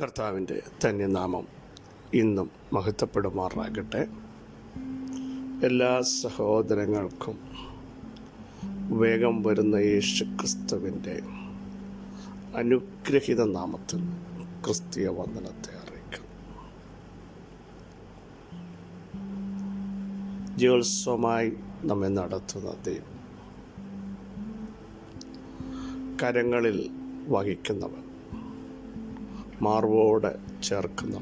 കർത്താവിന്റെ തന്നെ നാമം ഇന്നും മഹത്വപ്പെടുമാറാകട്ടെ. എല്ലാ സഹോദരങ്ങൾക്കും വേഗം വരുന്ന യേശു ക്രിസ്തുവിന്റെ അനുഗ്രഹിത നാമത്തിൽ ക്രിസ്തീയ വന്ദനത്തെ അറിയിക്കും. ജ്യോത്സവമായി നമ്മെ നടത്തുന്ന ദൈവം കരങ്ങളിൽ വഹിക്കുന്നവൻ മാർവോട് ചേർക്കുന്നു.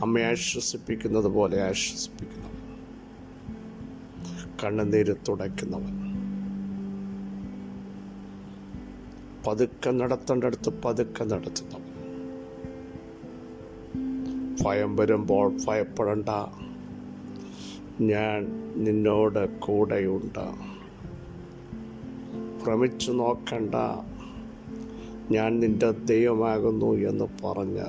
അമ്മയെ ആശ്വസിപ്പിക്കുന്നത് പോലെ ആശ്വസിപ്പിക്കുന്നു. കണ്ണുനീര് തുടയ്ക്കുന്നവൻ. പതുക്കെ നടത്തേണ്ടടുത്ത് പതുക്കെ നടത്തുന്നവൻ. ഭയം വരുമ്പോൾ ഭയപ്പെടണ്ട. ഞാൻ നിന്നോട് കൂടെയുണ്ട്. ഭ്രമിച്ചു നോക്കണ്ട. ഞാൻ നിന്റെ ദൈവമാകുന്നു എന്ന് പറഞ്ഞ്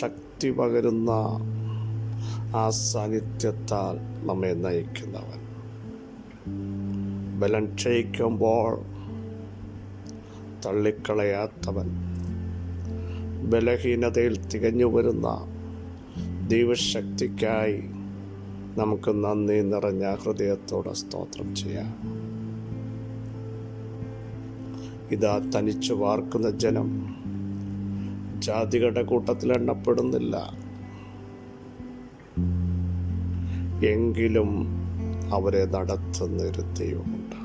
ശക്തി പകരുന്ന ആ സാന്നിധ്യത്താൽ നമ്മെ നയിക്കുന്നവൻ. ബലം ക്ഷയിക്കുമ്പോൾ തള്ളിക്കളയാത്തവൻ ബലഹീനതയിൽ തികഞ്ഞു വരുന്ന ദൈവശക്തിക്കായി നമുക്ക് നന്ദി നിറഞ്ഞ ഹൃദയത്തോടെ സ്തോത്രം ചെയ്യാം. ഇതാ തനിച്ചു വാർക്കുന്ന ജനം. ജാതികളുടെ കൂട്ടത്തിൽ എണ്ണപ്പെടുന്നില്ല. എങ്കിലും അവരെ നടത്തുന്നൊരു ദൈവമുണ്ട്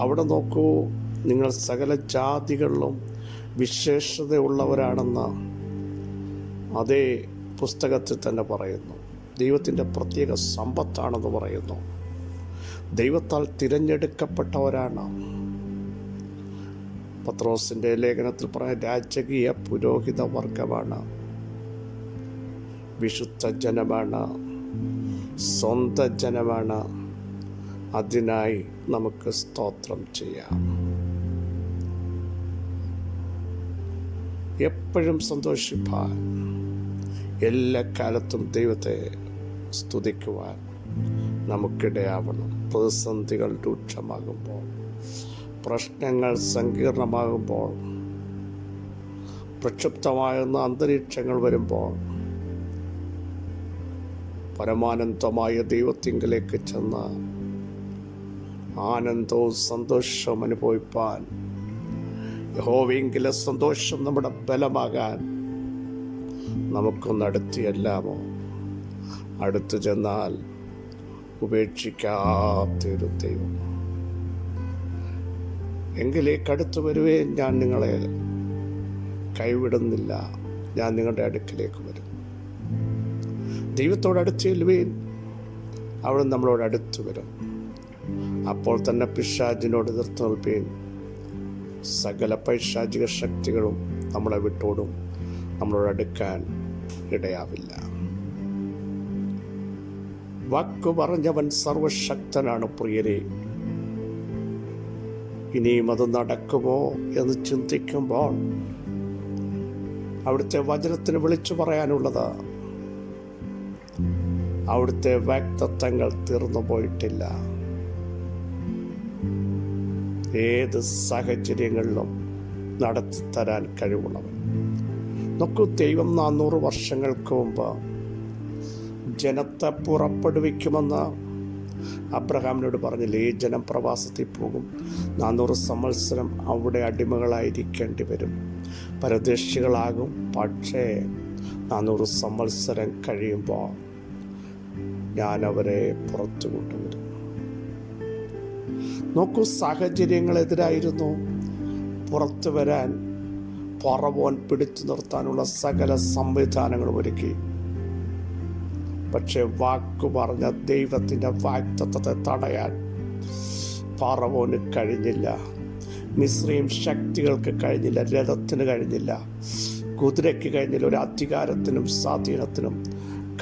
അവിടെ നോക്കൂ നിങ്ങൾ സകല ജാതികളിലും വിശേഷതയുള്ളവരാണെന്ന് അതേ പുസ്തകത്തിൽ തന്നെ പറയുന്നു. ദൈവത്തിന്റെ പ്രത്യേക സമ്പത്താണെന്ന് പറയുന്നു. ദൈവത്താൽ തിരഞ്ഞെടുക്കപ്പെട്ടവരാണ്. പത്രോസിന്റെ ലേഖനത്തിൽ പറയാൻ രാജകീയ പുരോഹിത വർഗമാണ്. വിശുദ്ധ ജനമാണ്. സ്വന്തം ജനമാണ്. അതിനായി നമുക്ക് സ്തോത്രം ചെയ്യാം. എപ്പോഴും സന്തോഷിപ്പാൻ എല്ലാ കാലത്തും ദൈവത്തെ സ്തുതിക്കുവാൻ നമുക്കിടയാവണം. പ്രതിസന്ധികൾ രൂക്ഷമാകുമ്പോൾ പ്രശ്നങ്ങൾ സങ്കീർണമാകുമ്പോൾ പ്രക്ഷുബ്ധമാകുന്ന അന്തരീക്ഷങ്ങൾ വരുമ്പോൾ പരമാനന്ദമായ ദൈവത്തിങ്കിലേക്ക് ചെന്ന് ആനന്ദവും സന്തോഷവും അനുഭവിപ്പാൻ യഹോവെങ്കിലെ സന്തോഷം നമ്മുടെ ബലമാകാൻ നമുക്കൊന്ന് അടുത്തിയല്ലാമോ? അടുത്തു ചെന്നാൽ ഉപേക്ഷിക്കാത്തൊരു ദൈവം. എങ്കിലേക്ക് കടുത്തു വരുവേ ഞാൻ നിങ്ങളെ കൈവിടുന്നില്ല. ഞാൻ നിങ്ങളുടെ അടുക്കിലേക്ക് വരും. ദൈവത്തോട് അടുത്ത് ചെല്ലുവേൻ അവിടെ നമ്മളോട് അടുത്തു വരും. അപ്പോൾ തന്നെ പിശാജിനോട് എതിർത്ത് നിൽപ്പേൻ. സകല പൈശാചിക ശക്തികളും നമ്മളെ വിട്ടോടും. നമ്മളോട് അടുക്കാൻ ഇടയാവില്ല. വാക്കു പറഞ്ഞവൻ സർവശക്തനാണ് പ്രിയരെ. ഇനിയും അത് നടക്കുമോ എന്ന് ചിന്തിക്കുമ്പോൾ അവിടുത്തെ വചനത്തിന് വിളിച്ചു പറയാനുള്ളത് അവിടുത്തെ വ്യക്തത്വങ്ങൾ തീർന്നു പോയിട്ടില്ല. ഏത് സാഹചര്യങ്ങളിലും നടത്തി തരാൻ കഴിവുള്ളവൻ. നോക്കൂ ദൈവം നാനൂറ് വർഷങ്ങൾക്ക് മുമ്പ് ജനത്തെ പുറപ്പെടുവിക്കുമെന്ന് അബ്രഹാമിനോട് പറഞ്ഞില്ലേ ഈ ജനം പ്രവാസത്തിൽ പോകും. നാനൂറ് സംവത്സരം അവിടെ അടിമകളായിരിക്കേണ്ടി വരും. പരദേശികളാകും. പക്ഷേ നാനൂറ് സംവത്സരം കഴിയുമ്പോൾ ഞാൻ അവരെ പുറത്തു കൊണ്ടുവരും. നോക്കൂ സാഹചര്യങ്ങളെതിരായിരുന്നു. പുറത്തു വരാൻ പറവോൻ പിടിച്ചു നിർത്താനുള്ള സകല സംവിധാനങ്ങളും ഒരുക്കി. പക്ഷെ വാക്കു പറഞ്ഞ ദൈവത്തിന്റെ വാക്തത്വത്തെ തടയാൻ പറവോന് കഴിഞ്ഞില്ല. മിശ്രയും ശക്തികൾക്ക് കഴിഞ്ഞില്ല രഥത്തിന് കഴിഞ്ഞില്ല കുതിരയ്ക്ക് കഴിഞ്ഞില്ല ഒരു അധികാരത്തിനും സ്വാധീനത്തിനും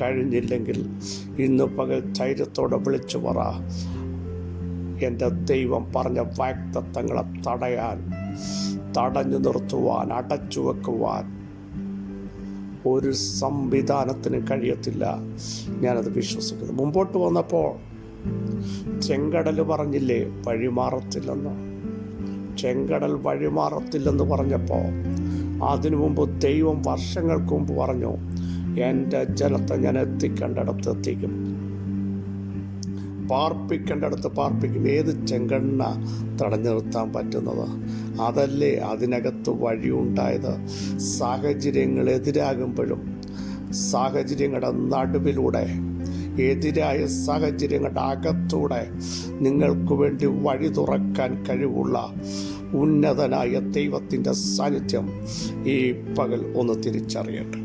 കഴിഞ്ഞില്ലെങ്കിൽ ഇന്ന് പകൽ ധൈര്യത്തോടെ വിളിച്ചു പറ. എന്റെ ദൈവം പറഞ്ഞ വാക്തത്വങ്ങളെ തടയാൻ തടഞ്ഞു നിർത്തുവാൻ അടച്ചു വെക്കുവാൻ ഒരു സംവിധാനത്തിന് കഴിയത്തില്ല. ഞാനത് വിശ്വസിക്കുന്നു. മുമ്പോട്ട് വന്നപ്പോൾ ചെങ്കടൽ പറഞ്ഞില്ലേ വഴിമാറത്തില്ലെന്ന്. ചെങ്കടൽ വഴിമാറത്തില്ലെന്ന് പറഞ്ഞപ്പോൾ അതിനു മുമ്പ് ദൈവം വർഷങ്ങൾക്ക് മുമ്പ് പറഞ്ഞു എന്റെ ജലത്തെ ഞാൻ എത്തിക്കേണ്ടടത്ത് എത്തിക്കും. പാർപ്പിക്കേണ്ടടുത്ത് പാർപ്പിക്കും. ഏത് ചെങ്കണ്ണ തടഞ്ഞു നിർത്താൻ പറ്റുന്നത്? അതല്ലേ അതിനകത്ത് വഴിയുണ്ടായത്? സാഹചര്യങ്ങൾ എതിരാകുമ്പോഴും സാഹചര്യങ്ങളുടെ നടുവിലൂടെ എതിരായ സാഹചര്യങ്ങളുടെ അകത്തൂടെ നിങ്ങൾക്ക് വേണ്ടി വഴി തുറക്കാൻ കഴിവുള്ള ഉന്നതനായ ദൈവത്തിന്റെ സാന്നിധ്യം ഈ പകൽ ഒന്ന് തിരിച്ചറിയട്ടെ.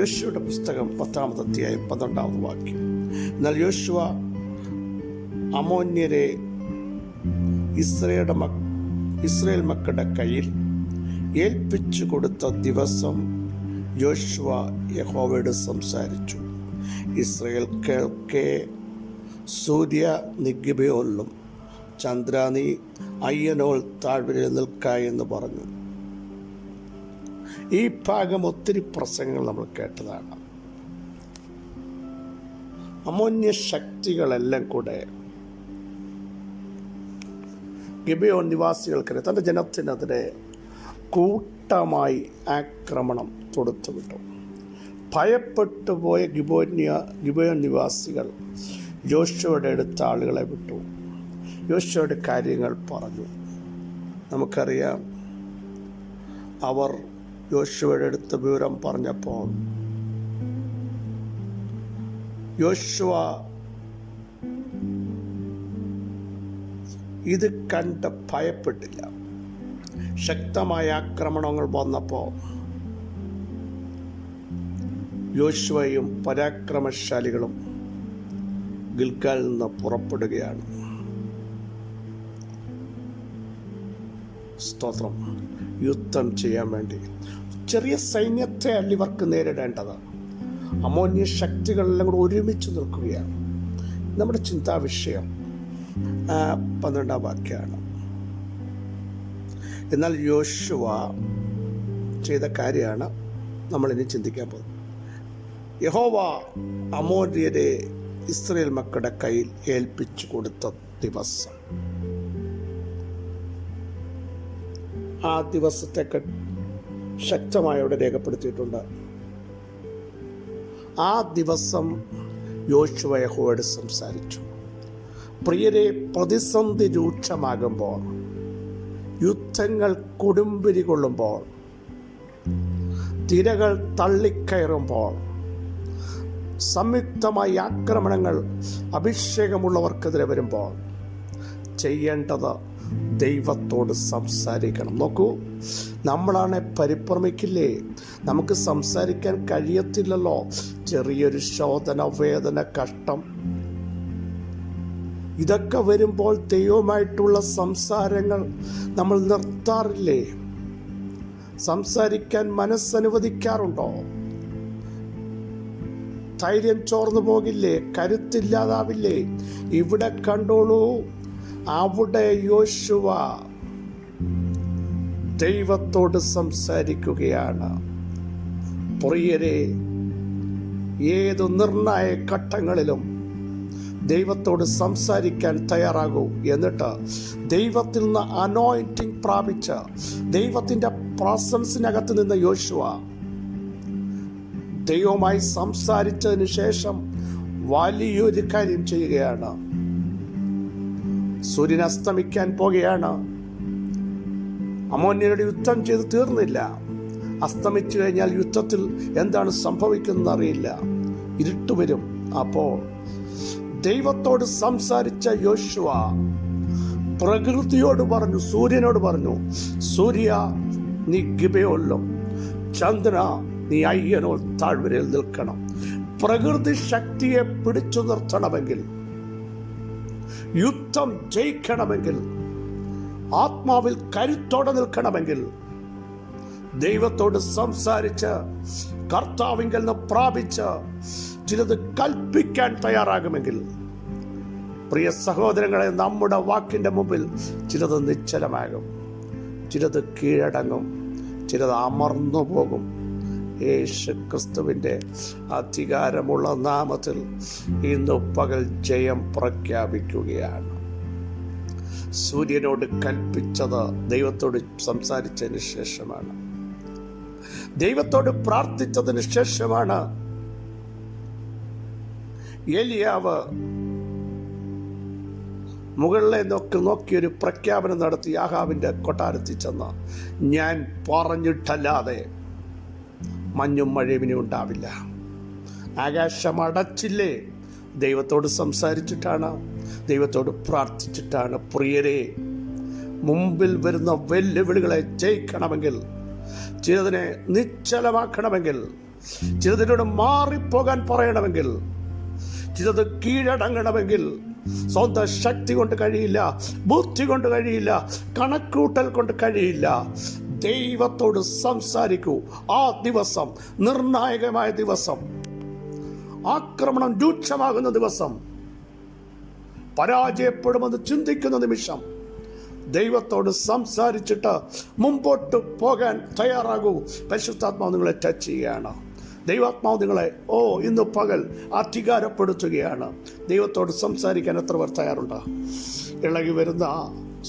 യോശുവയുടെ പുസ്തകം പത്താമത്തെ അധ്യായം പന്ത്രണ്ടാമത് വാക്യം. എന്നാൽ യോശുവ അമോന്യരെ ഇസ്രയുടെ മക് ഇസ്രയേൽ മക്കളുടെ കയ്യിൽ ഏൽപ്പിച്ചു കൊടുത്ത ദിവസം യോശുവ യഹോവയോട് സംസാരിച്ചു. ഇസ്രയേൽ കേൾക്കെ സൂര്യ നിഗിബയോളും ചന്ദ്രാനി അയ്യനോൾ താഴ്വരയിൽ നിൽക്ക എന്ന് പറഞ്ഞു. ഈ ഭാഗം ഒത്തിരി പ്രസംഗങ്ങൾ നമ്മൾ കേട്ടതാണ്. അമോന്യ ശക്തികളെല്ലാം കൂടെ ഗിബയോൻ നിവാസികൾക്കെതിരെ തന്റെ ജനത്തിനെതിരെ കൂട്ടമായി ആക്രമണം തൊടുത്തുവിട്ടു ഭയപ്പെട്ടു പോയ ഗിബോന്യ ഗിബയോൻ നിവാസികൾ യോശുവയുടെ അടുത്ത ആളുകളെ വിട്ടു. യോശുവയുടെ കാര്യങ്ങൾ പറഞ്ഞു. നമുക്കറിയാം അവർ യോശുവയുടെ അടുത്ത് വിവരം പറഞ്ഞപ്പോൾ യോശുവ ഇത് കണ്ട് ഭയപ്പെട്ടില്ല. ശക്തമായ ആക്രമണങ്ങൾ വന്നപ്പോൾ യോശുവയും പരാക്രമശാലികളും ഗിൽക്കാലിൽ നിന്ന് പുറപ്പെടുകയാണ്. സ്തോത്രം. യുദ്ധം ചെയ്യാൻ വേണ്ടി. ചെറിയ സൈന്യത്തെ അല്ല ഇവർക്ക് നേരിടേണ്ടത്. അമോന്യ ശക്തികളെല്ലാം കൂടെ ഒരുമിച്ച് നിൽക്കുകയാണ്. നമ്മുടെ ചിന്താ വിഷയം ആ, പന്ത്രണ്ടാം വാക്യമാണ് എന്നാൽ യോശുവ ചെയ്ത കാര്യമാണ് നമ്മളിനി ചിന്തിക്കാൻ പോകുന്നത്. യഹോവ അമോര്യരെ ഇസ്രയേൽ മക്കളുടെ കയ്യിൽ ഏൽപ്പിച്ചു കൊടുത്ത ദിവസം. ആ ദിവസത്തെ ശക്തമായി അവിടെ രേഖപ്പെടുത്തിയിട്ടുണ്ട്. ആ ദിവസം യോശുവ യഹോവയോട് സംസാരിച്ചു. പ്രിയരെ പ്രതിസന്ധി രൂക്ഷമാകുമ്പോൾ യുദ്ധങ്ങൾ കൊടുമ്പിരി കൊള്ളുമ്പോൾ തിരകൾ തള്ളിക്കയറുമ്പോൾ സംയുക്തമായി ആക്രമണങ്ങൾ അഭിഷേകമുള്ളവർക്കെതിരെ വരുമ്പോൾ ചെയ്യേണ്ടത് ദൈവത്തോട് സംസാരിക്കണം. നോക്കൂ നമ്മളാണ് പരിഭ്രമിക്കില്ലേ? നമുക്ക് സംസാരിക്കാൻ കഴിയത്തില്ലല്ലോ. ചെറിയൊരു ശോധന വേദന കഷ്ടം. ഇതൊക്കെ വരുമ്പോൾ ദൈവമായിട്ടുള്ള സംസാരങ്ങൾ നമ്മൾ നിർത്താറില്ലേ? സംസാരിക്കാൻ മനസ്സനുവദിക്കാറുണ്ടോ? ധൈര്യം ചോർന്നു പോകില്ലേ? കരുത്തില്ലാതാവില്ലേ? ഇവിടെ കണ്ടോളൂ അവിടെ യോശുവ ദൈവത്തോട് സംസാരിക്കുകയാണ്. പ്രിയരെ ഏത് നിർണായ ഘട്ടങ്ങളിലും ദൈവത്തോട് സംസാരിക്കാൻ തയ്യാറാകൂ. എന്നിട്ട് ദൈവത്തിൽ നിന്ന് അനോയിന്റിങ് പ്രാപിച്ച് ദൈവത്തിന്റെ പ്രസൻസിനകത്ത് നിന്ന് യോശുവ ദൈവവുമായി സംസാരിച്ചതിന് ശേഷം വലിയൊരു കാര്യം ചെയ്യുകയാണ്. സൂര്യൻ അസ്തമിക്കാൻ പോകുകയാണ് അമോന്യരുടെ യുദ്ധം ചെയ്ത് തീർന്നില്ല. അസ്തമിച്ചു കഴിഞ്ഞാൽ യുദ്ധത്തിൽ എന്താണ് സംഭവിക്കുന്നത് അറിയില്ല ഇരുട്ട് വരും അപ്പോൾ ദൈവത്തോട് സംസാരിച്ച യോശുവ പ്രകൃതിയോട് പറഞ്ഞു സൂര്യനോട് പറഞ്ഞു സൂര്യ നീ ഗിബയോല്ലോ ചന്ദ്ര നീ അയ്യനോ താഴ്വരയിൽ നിൽക്കണം. പ്രകൃതി ശക്തിയെ പിടിച്ചു നിർത്തണമെങ്കിൽ യുദ്ധം ജയിക്കണമെങ്കിൽ ആത്മാവിൽ കരുത്തോടെ നിൽക്കണമെങ്കിൽ ദൈവത്തോട് സംസാരിച്ച് കർത്താവിങ്കിൽ നിന്ന് പ്രാപിച്ച് ചിലത് കൽപ്പിക്കാൻ തയ്യാറാകുമെങ്കിൽ പ്രിയ സഹോദരങ്ങളെ നമ്മുടെ വാക്കിന്റെ മുമ്പിൽ ചിലത് നിശ്ചലമാകും ചിലത് കീഴടങ്ങും ചിലത് അമർന്നു പോകും. യേശു ക്രിസ്തുവിന്റെ അധികാരമുള്ള നാമത്തിൽ ഇന്ന് പകൽ ജയം പ്രഖ്യാപിക്കുകയാണ്. സൂര്യനോട് കൽപ്പിച്ചത് ദൈവത്തോട് സംസാരിച്ചതിന് ശേഷമാണ്. ദൈവത്തോട് പ്രാർത്ഥിച്ചതിന് ശേഷമാണ് ഏലിയാവ് മുകളിലെ നോക്കി നോക്കിയൊരു പ്രഖ്യാപനം നടത്തി ആഹാവിന്റെ കൊട്ടാരത്തിൽ ചെന്ന് ഞാൻ പറഞ്ഞിട്ടല്ലാതെ മഞ്ഞും മഴയും ഉണ്ടാവില്ല. ആകാശം അടച്ചില്ലേ? ദൈവത്തോട് സംസാരിച്ചിട്ടാണ് ദൈവത്തോട് പ്രാർത്ഥിച്ചിട്ടാണ്. പ്രിയരെ മുമ്പിൽ വരുന്ന വെല്ലുവിളികളെ ജയിക്കണമെങ്കിൽ ചിലതിനെ നിശ്ചലമാക്കണമെങ്കിൽ ചിലതിനോട് മാറിപ്പോകാൻ പറയണമെങ്കിൽ ചിലത് കീഴടങ്ങണമെങ്കിൽ സ്വന്തം ശക്തി കൊണ്ട് കഴിയില്ല ബുദ്ധി കൊണ്ട് കഴിയില്ല കണക്കൂട്ടൽ കൊണ്ട് കഴിയില്ല. ദൈവത്തോട് സംസാരിക്കൂ. ആ ദിവസം നിർണായകമായ ദിവസം. ആക്രമണം രൂക്ഷമാകുന്ന ദിവസം. പരാജയപ്പെടുമെന്ന് ചിന്തിക്കുന്ന നിമിഷം. ദൈവത്തോട് സംസാരിച്ചിട്ട് മുമ്പോട്ട് പോകാൻ തയ്യാറാകൂ. പരിശുദ്ധാത്മാവ് നിങ്ങളെ ടച്ച് ചെയ്യുകയാണ്. ദൈവാത്മാവ് നിങ്ങളെ ഓ ഇന്ന് പകൽ അധികാരപ്പെടുത്തുകയാണ്. ദൈവത്തോട് സംസാരിക്കാൻ എത്ര പേർ തയ്യാറുണ്ട്? ഇളകി വരുന്ന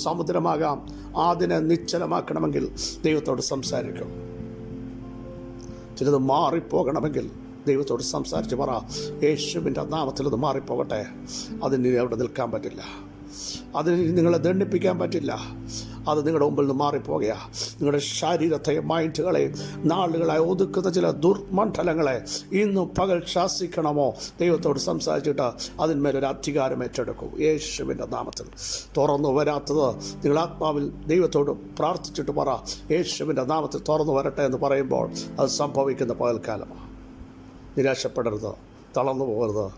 സമുദ്രമാകാം അതിനെ നിശ്ചലമാക്കണമെങ്കിൽ ദൈവത്തോട് സംസാരിക്കും. ചിലത് മാറിപ്പോകണമെങ്കിൽ ദൈവത്തോട് സംസാരിച്ച് പറ യേശുവിന്റെ നാമത്തിൽ അത് മാറിപ്പോകട്ടെ. അതിന് അവിടെ നിൽക്കാൻ പറ്റില്ല. അതിന് നിങ്ങളെ ദണ്ഡിപ്പിക്കാൻ പറ്റില്ല. അത് നിങ്ങളുടെ മുമ്പിൽ നിന്ന് മാറിപ്പോകുക. നിങ്ങളുടെ ശാരീരത്തെ മൈൻഡുകളെ നാളുകളെ ഒതുക്കുന്ന ചില ദുർമണ്ഡലങ്ങളെ ഇന്നും പകൽ ശാസിക്കണമോ? ദൈവത്തോട് സംസാരിച്ചിട്ട് അതിന്മേലൊരു അധികാരം ഏറ്റെടുക്കൂ. യേശുവിന്റെ നാമത്തിൽ. തുറന്നു വരാത്തത് നിങ്ങൾ ആത്മാവിൽ ദൈവത്തോട് പ്രാർത്ഥിച്ചിട്ട് പറ. യേശുവിന്റെ നാമത്തിൽ തുറന്നു വരട്ടെ എന്ന് പറയുമ്പോൾ അത് സംഭവിക്കുന്ന പകൽക്കാലമാണ്. നിരാശപ്പെടരുത്. തളർന്നു പോകരുത്.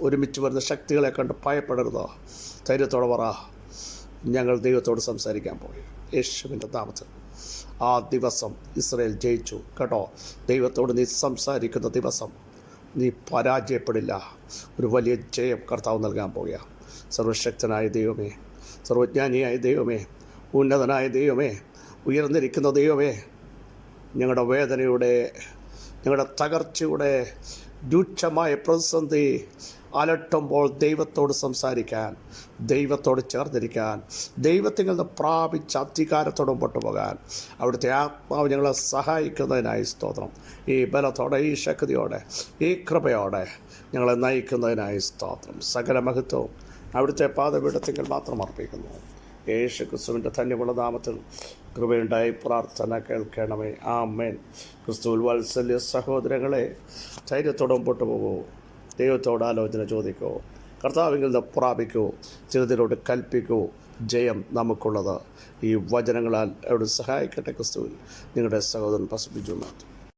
ഒരുമിച്ച് വരുന്ന ശക്തികളെ കണ്ട് ഭയപ്പെടരുത്. ധൈര്യത്തോടെ പറ. ഞങ്ങൾ ദൈവത്തോട് സംസാരിക്കാൻ പോയി. യേശുവിന്റെ നാമത്തിൽ. ആ ദിവസം ഇസ്രയേൽ ജയിച്ചു. കേട്ടോ? ദൈവത്തോട് നീ സംസാരിക്കുന്ന ദിവസം നീ പരാജയപ്പെടില്ല. ഒരു വലിയ ജയം കർത്താവ് നൽകാൻ പോകുക സർവശക്തനായ ദൈവമേ സർവജ്ഞാനിയായ ദൈവമേ ഉന്നതനായ ദൈവമേ ഉയർന്നിരിക്കുന്ന ദൈവമേ ഞങ്ങളുടെ വേദനയുടെ ഞങ്ങളുടെ തകർച്ചയുടെ രൂക്ഷമായ പ്രതിസന്ധി അലട്ടുമ്പോൾ ദൈവത്തോട് സംസാരിക്കാൻ ദൈവത്തോട് ചേർന്നിരിക്കാൻ ദൈവത്തിൽ നിന്ന് പ്രാപിച്ച അധികാരത്തോട് മുമ്പോട്ട് പോകാൻ അവിടുത്തെ ആത്മാവ് ഞങ്ങളെ സഹായിക്കുന്നതിനായി സ്തോത്രം. ഈ ബലത്തോടെ ഈ ശക്തിയോടെ ഈ കൃപയോടെ ഞങ്ങളെ നയിക്കുന്നതിനായി സ്തോത്രം. സകല മഹത്വവും അവിടുത്തെ പാതപീഠത്തിങ്കിൽ മാത്രം അർപ്പിക്കുന്നു. യേശു ക്രിസ്തുവിന്റെ ധന്യമുള്ള നാമത്തിൽ കൃപയുണ്ടായി പ്രാർത്ഥന കേൾക്കണമേ. ആ മേൻ ക്രിസ്തുവിൽ വാത്സല്യ സഹോദരങ്ങളെ ധൈര്യത്തോടെ മുമ്പോട്ട് പോകൂ ദൈവത്തോട് ആലോചന ചോദിക്കൂ. കർത്താവിൽ നിന്ന് പ്രാപിക്കൂ. ചിലതിലോട്ട് കൽപ്പിക്കൂ. ജയം നമുക്കുള്ളത്. ഈ വചനങ്ങളാൽ അവിടെ സഹായിക്കട്ടെ ക്രിസ്തുവിൽ. നിങ്ങളുടെ സഹോദരൻ പസിപ്പിച്ചു മാറ്റി